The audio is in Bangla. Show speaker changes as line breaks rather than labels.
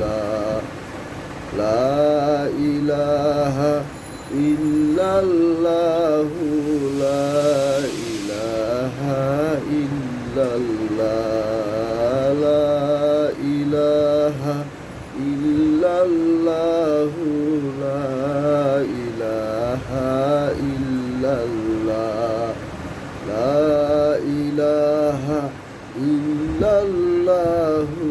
لا لا إله إلا الله لا إله إلا الله لا إله إلا الله لا إله إلا الله لا إله إلا الله